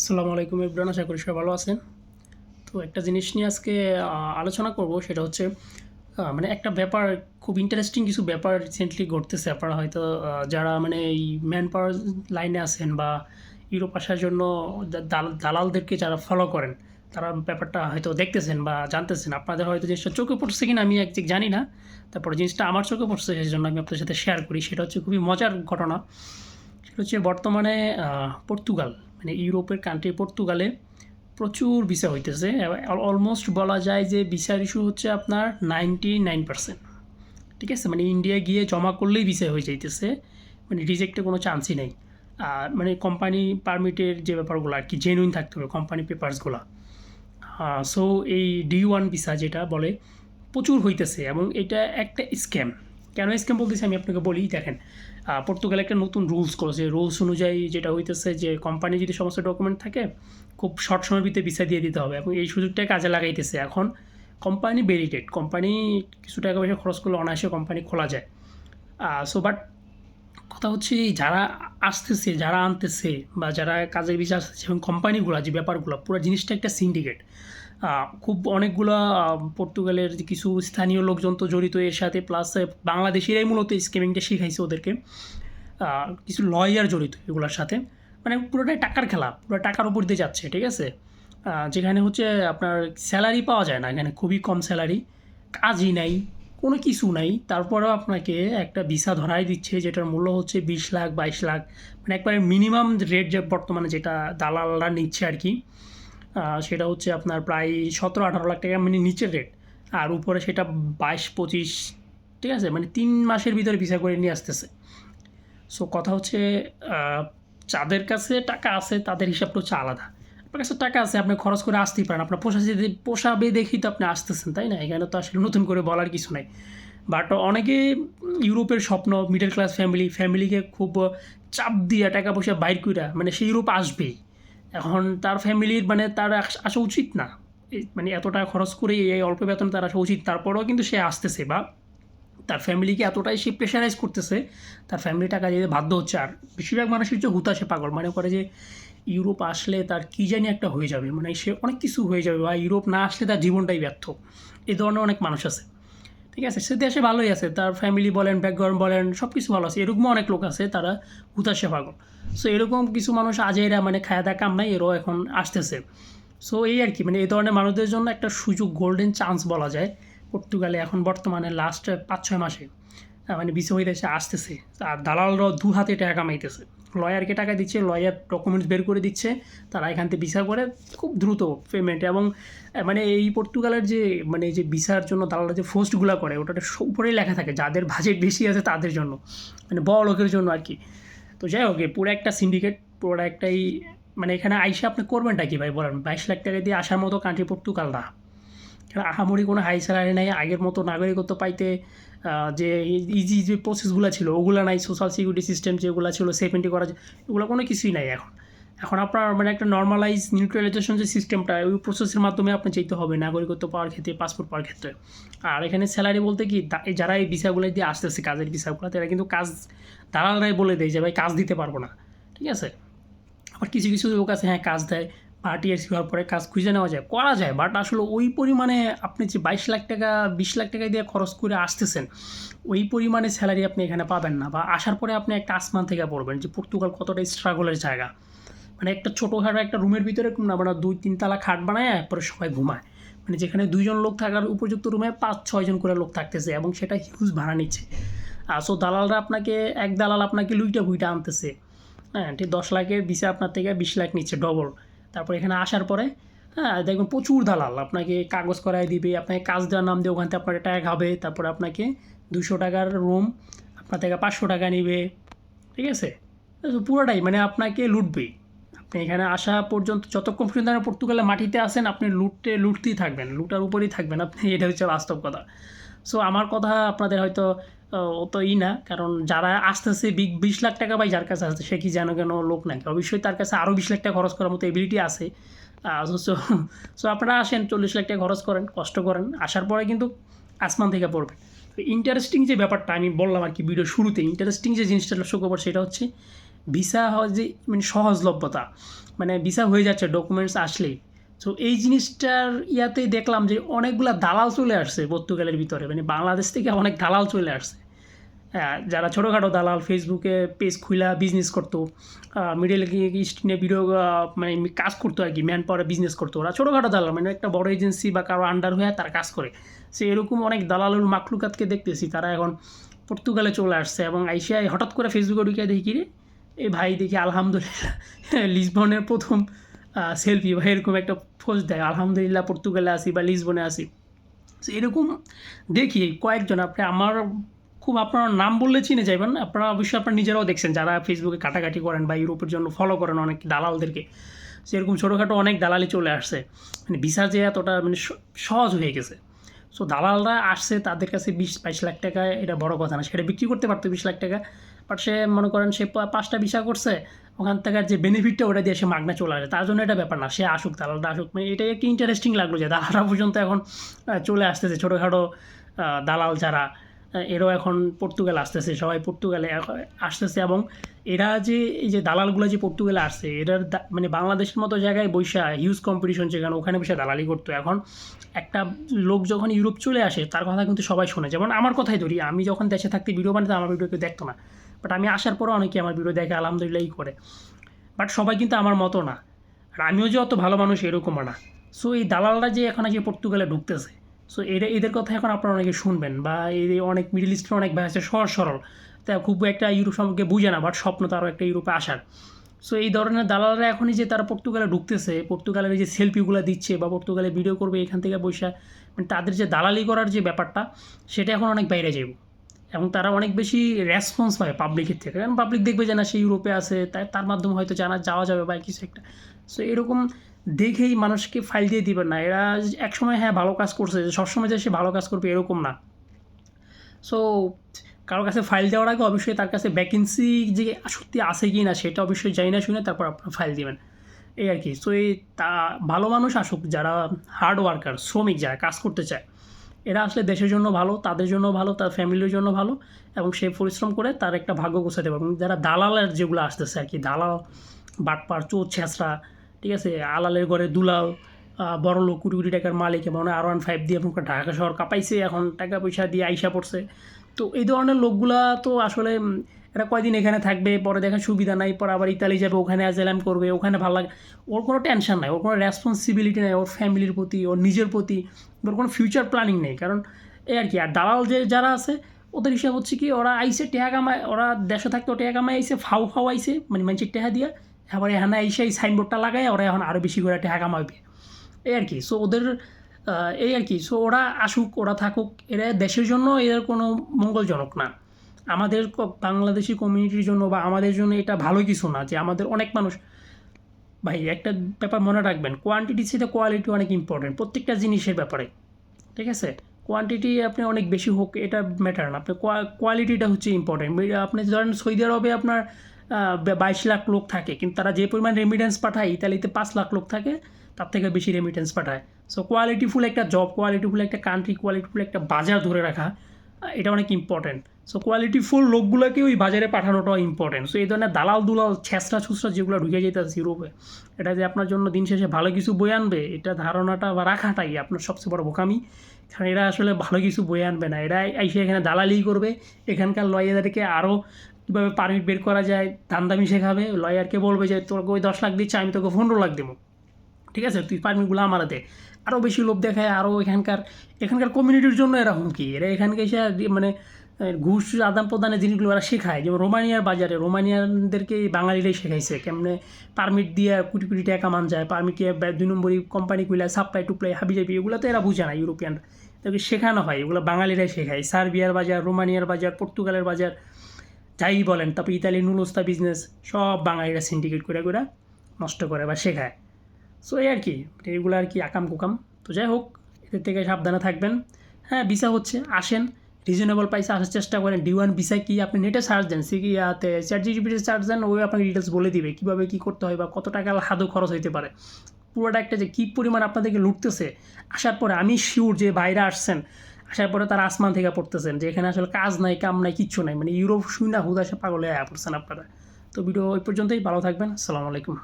আসসালামু আলাইকুম ইব্রান আশা করি সবাই ভালো আছেন। তো একটা জিনিস নিয়ে আজকে আলোচনা করব, সেটা হচ্ছে মানে একটা ব্যাপার, খুব ইন্টারেস্টিং কিছু ব্যাপার রিসেন্টলি ঘটতেছে আপনারা হয়তো যারা মানে এই ম্যান পাওয়ার লাইনে আছেন বা ইউরোপ আসার জন্য দালালদেরকে যারা ফলো করেন, তারা ব্যাপারটা হয়তো দেখতেছেন বা জানতেছেন। আপনাদের হয়তো জিনিসটা চোখে পড়ছে কিনা আমি একদিক জানি না, তারপরে জিনিসটা আমার চোখে পড়ছে সেই জন্য আমি আপনাদের সাথে শেয়ার করি। সেটা হচ্ছে খুবই মজার ঘটনা, সেটা হচ্ছে বর্তমানে পর্তুগাল। মানে ইউরোপের কান্ট্রি পর্তুগালে প্রচুর ভিসা হইতেছে। অলমোস্ট বলা যায় যে ভিসার ইস্যু হচ্ছে আপনার নাইনটি নাইন পার্সেন্ট ঠিক আছে? মানে ইন্ডিয়া গিয়ে জমা করলেই ভিসা হয়ে যাইতেছে। মানে রিজেক্টে কোনো চান্সই নেই। আর মানে কোম্পানি পারমিটের যে ব্যাপারগুলো আর কি জেনুইন থাকতে হবে কোম্পানি পেপারসগুলো সো এই ডি ওয়ান ভিসা যেটা বলে, প্রচুর হইতেছে এবং এটা একটা স্ক্যাম কেন স্ক্যাম বলতেছি, আমি আপনাকে বলি, দেখেন পর্তুগাল একটা নতুন রুলস করেছে। রুলস অনুযায়ী যেটা হইতেছে যে কোম্পানি যদি সমস্ত ডকুমেন্ট থাকে, খুব শর্ট সময়ের ভিতরে ভিসা দিয়ে দিতে হবে এবং এই সুযোগটা কাজে লাগাইতেছে। এখন কোম্পানি বেরিটেড কোম্পানি কিছু টাকা পয়সা খরচ করলে অনায়াসে কোম্পানি খোলা যায়। সো বাট কথা হচ্ছে যারা আসতেছে, যারা আনতেছে বা যারা কাজের বিষয় আসতেছে এবং কোম্পানিগুলো যে ব্যাপারগুলো, পুরো জিনিসটা একটা সিন্ডিকেট খুব অনেকগুলো পর্তুগালের কিছু স্থানীয় লোকজন তো জড়িত এর সাথে প্লাস বাংলাদেশিরাই মূলত স্কেমিংটা শিখাইছে ওদেরকে। কিছু লয়ার জড়িত এগুলোর সাথে। মানে পুরোটাই টাকার খেলা, পুরো টাকার উপর দিয়ে যাচ্ছে, ঠিক আছে? যেখানে হচ্ছে আপনার স্যালারি পাওয়া যায় না, এখানে খুবই কম স্যালারি কাজই নাই, কোনো কিছু নাই। তারপরেও আপনাকে একটা ভিসা ধরাই দিচ্ছে, যেটার মূল্য হচ্ছে বিশ লাখ, বাইশ লাখ মানে একবারে মিনিমাম রেট যে বর্তমানে যেটা দালালরা নিচ্ছে আর কি। সেটা হচ্ছে আপনার প্রায় সতেরো আঠারো লাখ টাকা মানে নিচের রেট আর উপরে সেটা বাইশ, পঁচিশ, ঠিক আছে? মানে তিন মাসের ভিতরে ভিসা করে নিয়ে আসতেছে। সো কথা হচ্ছে যাদের কাছে টাকা আছে, তাদের হিসাবটা হচ্ছে আলাদা। আপনার কাছে টাকা আছে, আপনি খরচ করে আসতেই পারেন। আপনার পোষা যদি পোষাবে দেখি তো আপনি আসতেছেন, তাই না? এখানে তো আসলে নতুন করে বলার কিছু নাই। বাট অনেকে ইউরোপের স্বপ্ন মিডল ক্লাস ফ্যামিলি ফ্যামিলিকে খুব চাপ দিয়ে টাকা পয়সা বাইর কইরা মানে সে ইউরোপ আসবেই। এখন তার ফ্যামিলির মানে তার আস- উচিত না। মানে এত টাকা খরচ করে এই অল্প বেতন তার আসা উচিত। তারপরেও কিন্তু সে আসতেছে বা তার ফ্যামিলিকে এতটাই সে প্রেশারাইজ করতেছে, তার ফ্যামিলি টাকা দিতে বাধ্য হচ্ছে। আর বেশিরভাগ মানুষের যে হুতাশে পাগল। মানে করে যে ইউরোপ আসলে তার কী জানি একটা হয়ে যাবে। মানে সে অনেক কিছু হয়ে যাবে বা ইউরোপ না আসলে তার জীবনটাই ব্যর্থ। এই ধরনের অনেক মানুষ আছে। ঠিক আছে? সে দেশে ভালোই আছে। তার ফ্যামিলি বলেন ব্যাকগ্রাউন্ড বলেন সব কিছু ভালো আছে। এরকমও অনেক লোক আছে তারা হুতাশে পাগল। সো এরকম কিছু মানুষ আজেরা মানে খায়া দা কাম নাই এরাও এখন আসতেছে। সো এই আর কি মানে এই ধরনের মানুষদের জন্য একটা সুযোগ গোল্ডেন চান্স বলা যায়। পর্তুগালে এখন বর্তমানে লাস্ট পাঁচ ছয় মাসে মানে বিসি হয়ে দেশে আসতেছে। আর দালালরাও দু হাতে টাকা কামাইতেছে। লয়ারকে টাকা দিচ্ছে লয়ার ডকুমেন্টস বের করে দিচ্ছে, তারা এখান থেকে ভিসা করে খুব দ্রুত পেমেন্ট এবং মানে এই পর্তুগালের যে মানে যে ভিসার জন্য দালালরা যে পোস্টগুলো করে সব উপরেই লেখা থাকে, যাদের বাজেট বেশি আছে তাদের জন্য মানে বড় লোকের জন্য আর কি। তো যাই হোক পুরো একটা সিন্ডিকেট পুরো একটাই মানে এখানে আইসে আপনি করবেনটা কি ভাই বলেন? বাইশ লাখ টাকা দিয়ে আসার মতো কান্ট্রি পর্তুগাল না। কারণ আহামরি কোনো হাই স্যালারি নাই, আগের মতো নাগরিকত্ব পাইতে যে ইজি যে প্রসেসগুলো ছিল, ওগুলো নাই সোশ্যাল সিকিউরিটি সিস্টেম যেগুলো ছিল সেফেন্টি করা ওগুলো কোনো কিছুই নাই এখন। এখন আপনার মানে একটা নর্মালাইজ নিউট্রালাইজেশন যে সিস্টেমটা ওই প্রসেসের মাধ্যমে আপনি যেতে হবে, নাগরিকত্ব পাওয়ার ক্ষেত্রে পাসপোর্ট পাওয়ার ক্ষেত্রে। আর এখানে স্যালারি বলতে কি যারা এই ভিসাগুলো দিয়ে আসতেছে, কাজের ভিসাগুলো তারা কিন্তু কাজ দালালরাই বলে দেয় যে, ভাই, কাজ দিতে পারব না। ঠিক আছে? আবার কিছু কিছু লোক আছে হ্যাঁ কাজ দেয় পার্টি এসি হওয়ার পরে কাজ খুঁজে নেওয়া যায়, করা যায় বাট আসলে ওই পরিমাণে আপনি যে বাইশ লাখ টাকা, বিশ লাখ টাকা দিয়ে খরচ করে আসতেছেন, ওই পরিমাণে স্যালারি আপনি এখানে পাবেন না, বা আসার পরে আপনি একটা আসমান থেকে পড়বেন যে, পর্তুগাল কতটা স্ট্রাগলের জায়গা। মানে একটা ছোটোখাটো একটা রুমের ভিতরে না মানে দুই তিন তালা খাট বানায় এরপরে সবাই ঘুমায়। মানে যেখানে দুইজন লোক থাকার উপযুক্ত রুমে পাঁচ ছয়জন করে লোক থাকতেছে এবং সেটা হিউজ ভাড়া নিচ্ছে। আর সো দালালরা আপনাকে, এক দালাল আপনাকে লুইটা বুইটা আনতেছে। হ্যাঁ ঠিক দশ লাখের বিশে আপনার থেকে বিশ লাখ নিচ্ছে ডবল তারপর এখানে আসার পরে হ্যাঁ দেখবেন প্রচুর দালাল। আপনাকে কাগজ করায় দিবে, আপনাকে কাজ দেওয়ার নাম দিয়ে ওখান থেকে আপনার টাকা হবে, তারপরে আপনাকে দুশো টাকার রুম আপনার থেকে পাঁচশো টাকা নিবে। ঠিক আছে? পুরোটাই মানে আপনাকে লুটবেই এখানে আসা পর্যন্ত যতক্ষণ পর্যন্ত আপনি পর্তুগালে মাটিতে আসেন আপনি লুটতে লুটতেই থাকবেন, লুটার উপরেই থাকবেন। আপনি এটা হচ্ছে বাস্তব কথা। সো আমার কথা আপনাদের হয়তো অত ই না, কারণ যারা আসতেছে, বিগ বিশ লাখ টাকা ভাই যার কাছে আসছে সে কি যেন কেন লোক নাকি? অবশ্যই তার কাছে আরও বিশ লাখ টাকা খরচ করার মতো এবিলিটি আছে। সো সো আপনারা আসেন, চল্লিশ লাখ টাকা খরচ করেন, কষ্ট করেন, আসার পরে কিন্তু আসমান থেকে পড়বে। ইন্টারেস্টিং যে ব্যাপারটা, আমি বললাম আর কি ভিডিও শুরুতে ইন্টারেস্টিং যে জিনিসটা লক্ষ্য করব সেটা হচ্ছে ভিসা যে মানে সহজলভ্যতা মানে ভিসা হয়ে যাচ্ছে ডকুমেন্টস আসলেই। সো এই জিনিসটার ইয়াতেই দেখলাম যে অনেকগুলা দালাল চলে আসছে পর্তুগালের ভিতরে মানে বাংলাদেশ থেকে অনেক দালাল চলে আসছে। হ্যাঁ, যারা ছোটোখাটো দালাল ফেসবুকে পেজ খুলা বিজনেস করতো মিডিল ইস্টিনে ভিডিও মানে কাজ করতো আর কি ম্যান পাওয়ারে বিজনেস করতো। ওরা ছোটোখাটো দালাল মানে একটা বড় এজেন্সি বা কারও আন্ডার হয়ে তারা কাজ করে। সে এরকম অনেক দালালুল মাকলুকাতকে দেখতেছি তারা এখন পর্তুগালে চলে আসছে এবং আইসিআই হঠাৎ করে ফেসবুকে ঢুকে দেখি এই ভাই দেখি আলহামদুলিল্লাহ, লিসবনের প্রথম সেলফি বা এরকম একটা পোস্ট দেয়, আলহামদুলিল্লাহ পর্তুগালে আসি বা লিসবনে আসি এরকম দেখি কয়েকজন, আপনি আমার খুব আপনার নাম বললে চিনে যাবেন আপনারা অবশ্যই আপনারা নিজেরাও দেখছেন, যারা ফেসবুকে কাটাকাটি করেন বা ইউরোপের জন্য ফলো করেন অনেক দালালদেরকে। সেরকম ছোটোখাটো অনেক দালালি চলে আসছে। মানে ভিসা যে এতটা মানে সহজ হয়ে গেছে। সো দালালরা আসছে, তাদের কাছে বিশ, বাইশ লাখ টাকা, এটা বড় কথা না, সেটা বিক্রি করতে পারতো বিশ লাখ টাকা। বাট সে মনে করেন সে পাঁচটা ভিসা করছে, ওখান থেকে যে বেনিফিটটা ওটা দিয়ে সে মাগনা চলে আসে। তার জন্য এটা ব্যাপার না, সে আসুক দালালটা আসুক। মানে এটাই একটু ইন্টারেস্টিং লাগল যে দালালরা পর্যন্ত এখন চলে আসতেছে। ছোটোখাটো দালাল যারা এরাও এখন পর্তুগাল আসতেছে। সবাই পর্তুগালে আসতেছে এবং এরা যে, এই যে দালালগুলো যে পর্তুগালে আসছে, এরার দা- মানে বাংলাদেশের মতো জায়গায় বৈশা হিউজ কম্পিটিশন যেখানে ওখানে বসে দালালি করতো। এখন একটা লোক যখন ইউরোপ চলে আসে, তার কথা কিন্তু সবাই শোনে। যেমন আমার কথাই ধরি, আমি যখন দেশে থাকতে ভিডিও বানাতে আমার ভিডিও কেউ দেখতো না। বাট আমি আসার পরও অনেকে আমার ভিডিও দেখে আলহামদুলিল্লাহই করে। বাট সবাই কিন্তু আমার মতো না। আর আমিও যে অত ভালো মানুষ এরকমও না। সো এই দালালরা যে এখন যে পর্তুগালে ঢুকতেছে। সো এরা, এদের কথা এখন আপনারা অনেকে শুনবেন বা এই অনেক মিডিল ইস্টের অনেক ভাই আছে, সহজ সরল। তা খুব একটা ইউরোপ সম্পর্কে বুঝে না বাট স্বপ্ন তারও একটা ইউরোপে আসার। সো এই ধরনের দালালরা এখনই যে তারা পর্তুগালে ঢুকতেছে, পর্তুগালের যে সেলফিগুলো দিচ্ছে বা পর্তুগালে ভিডিও করবে এখান থেকে বসে মানে তাদের যে দালালি করার যে ব্যাপারটা, সেটা এখন অনেক বাইরে যাবে এবং তারা অনেক বেশি রেসপন্স পায় পাবলিকের থেকে। কারণ পাবলিক দেখবে যে না, সে ইউরোপে আছে, তাই তার মাধ্যমে হয়তো জানা, যাওয়া যাবে বা কিছু একটা। সো এরকম দেখেই মানুষকে ফাইল দিয়ে দিবেন না। এরা একসময় হ্যাঁ ভালো কাজ করছে সবসময় যে সে ভালো কাজ করবে এরকম না। সো কারোর কাছে ফাইল দেওয়ার আগে অবশ্যই তার কাছে ভ্যাকেন্সি যে সত্যি আছে কি না, সেটা অবশ্যই জানি না, শুনে তারপর আপনার ফাইল দেবেন। এই আর কি। সো এই তা, ভালো মানুষ আসুক, যারা হার্ড ওয়ার্কার শ্রমিক যারা কাজ করতে চায় এরা আসলে দেশের জন্য ভালো, তাদের জন্য ভালো, তার ফ্যামিলির জন্য ভালো এবং সে পরিশ্রম করে তার একটা ভাগ্য গোছাতে পারবে। এবং যারা দালালের যেগুলো আসতেছে আর কি, দালাল, বাটপার, চোর, ছেঁচড়া, ঠিক আছে, আলালের ঘরে দুলাল বড়ো লোক, কুড়ি কোটি টাকার মালিক এবং আর ওয়ান ফাইভ দিয়ে এবং ঢাকা শহর কাঁপাইছে, এখন টাকা পয়সা দিয়ে আইসা পড়ছে। তো এই ধরনের লোকগুলা তো আসলে এরা কয়দিন এখানে থাকবে, পরে দেখা সুবিধা নাই, পরে আবার ইতালি যাবে, ওখানে অ্যাজেলাম করবে, ওখানে ভালো লাগে ওর কোনো টেনশন নাই, ওর কোনো রেসপন্সিবিলিটি নেই, ওর ফ্যামিলির প্রতি, ওর নিজের প্রতি, ওর কোনো ফিউচার প্ল্যানিং নেই। কারণ এই আর কি, আর দালাল যে যারা আছে, ওদের হিসাব হচ্ছে কি, ওরা আইসে টেহা কামায়, ওরা দেশে থাকতে টেহা কামায় আইসে, ফাউ ফাউ আইসে মানে মানুষের টেহা দিয়ে এবারে এখানে আইসে এই সাইনবোর্ডটা লাগায়, ওরা এখন আরও বেশি করে টেহা কামাবে। এই আর কি সো ওদের এই আর কি সো ওরা আসুক, ওরা থাকুক, এরা দেশের জন্য এদের কোনো মঙ্গলজনক না। আমাদের বাংলাদেশি কমিউনিটির জন্য বা আমাদের জন্য এটা ভালো কিছু না যে আমাদের অনেক মানুষ, ভাই একটা ব্যাপার মনে রাখবেন কোয়ান্টিটির সাথে কোয়ালিটি অনেক ইম্পর্টেন্ট প্রত্যেকটা জিনিসের ব্যাপারে, ঠিক আছে? কোয়ান্টিটি আপনি অনেক বেশি হোক, এটা ম্যাটার না, আপনি কোয়ালিটিটা হচ্ছে ইম্পর্টেন্ট আপনি ধরেন সৌদি আরবে আপনার বাইশ লাখ লোক থাকে, কিন্তু তারা যে পরিমাণ রেমিটেন্স পাঠায়, ইতালিতে পাঁচ লাখ লোক থাকে, তার থেকে বেশি রেমিটেন্স পাঠায়। সো কোয়ালিটিফুল একটা জব কোয়ালিটিফুল একটা কান্ট্রি কোয়ালিটিফুল একটা বাজার ধরে রাখা এটা অনেক ইম্পর্টেন্ট সো কোয়ালিটিফুল লোকগুলোকে ওই বাজারে পাঠানোটাও ইম্পর্টেন্ট সো এই ধরনের দালাল দুলাল ছেঁচড়া ছুচড়া যেগুলো ঢুকে যেতেছে ইউরোপে এটা যে আপনার জন্য দিন শেষে ভালো কিছু বয়ে আনবে, এটা ধারণাটা বা রাখাটাই আপনার সবচেয়ে বড় বোকামি। কারণ এরা আসলে ভালো কিছু বয়ে আনবে না। এরা এসে এখানে দালালি করবে। এখানকার লয়ারদেরকে আরও কীভাবে পারমিট বের করা যায়, দামদামি শেখাবে। লয়ারকে বলবে যে, তোকে ওই দশ লাখ দিচ্ছে, আমি তোকে পনেরো লাখ দেবো। ঠিক আছে? তুই পারমিটগুলো আমার দে। আরও বেশি লোভ দেখায় আরও এখানকার এখানকার কমিউনিটির জন্য এরা হুমকি। এরা এখানকে এসে মানে ঘুষ আদান প্রদানের জিনিসগুলো এরা শেখায়। যেমন রোমানিয়ার বাজারে, রোমানিয়ানদেরকে বাঙালিরাই শেখাইছে কেমনে পারমিট দিয়ে কোটি কোটি টাকা মান যায় পারমিট দিয়ে দুই নম্বরই কোম্পানি কুইলা সাপ্লাই টুপ্লাই হাবি জাবি এগুলো তো এরা বুঝে না, ইউরোপিয়ান। তাদেরকে শেখানো হয়, এগুলো বাঙালিরাই শেখায়। সার্বিয়ার বাজার, রোমানিয়ার বাজার, পর্তুগালের বাজার, যাই বলেন, তারপর ইতালি নুলোস্তা বিজনেস সব বাঙালিরা সিন্ডিকেট করে করে নষ্ট করে বা শেখায়। সো এই আর কি এগুলো আর কি আকাম কুকাম। তো যাই হোক, এদের থেকে সাবধানে থাকবেন। হ্যাঁ ভিসা হচ্ছে, আসেন। রিজনেবল প্রাইসে আসার চেষ্টা করেন। ডি ওয়ান ভিসা কি আপনি নেটে সার্চ দেন সি ইয়াতে চ্যাট জিপিটি সার্চ দেন, ওই আপনাকে ডিটেলস বলে দিবে, কীভাবে কী করতে হয় বা কত টাকা হাদু খরচ হইতে পারে। পুরোটা একটা যে কী পরিমাণ আপনাদেরকে লুটতেছে, আসার পরে আমি শিওর যে বাইরে আসছেন, আসার পরে তারা আসমান থেকে পড়তেছেন যে এখানে আসলে কাজ নাই, কাম নাই, কিচ্ছু নাই। মানে ইউরোপ শুই না হুদাসে পাগলে আয়া পড়ছেন আপনারা। তো ভিডিও ওই পর্যন্তই, ভালো থাকবেন, আসসালামু আলাইকুম।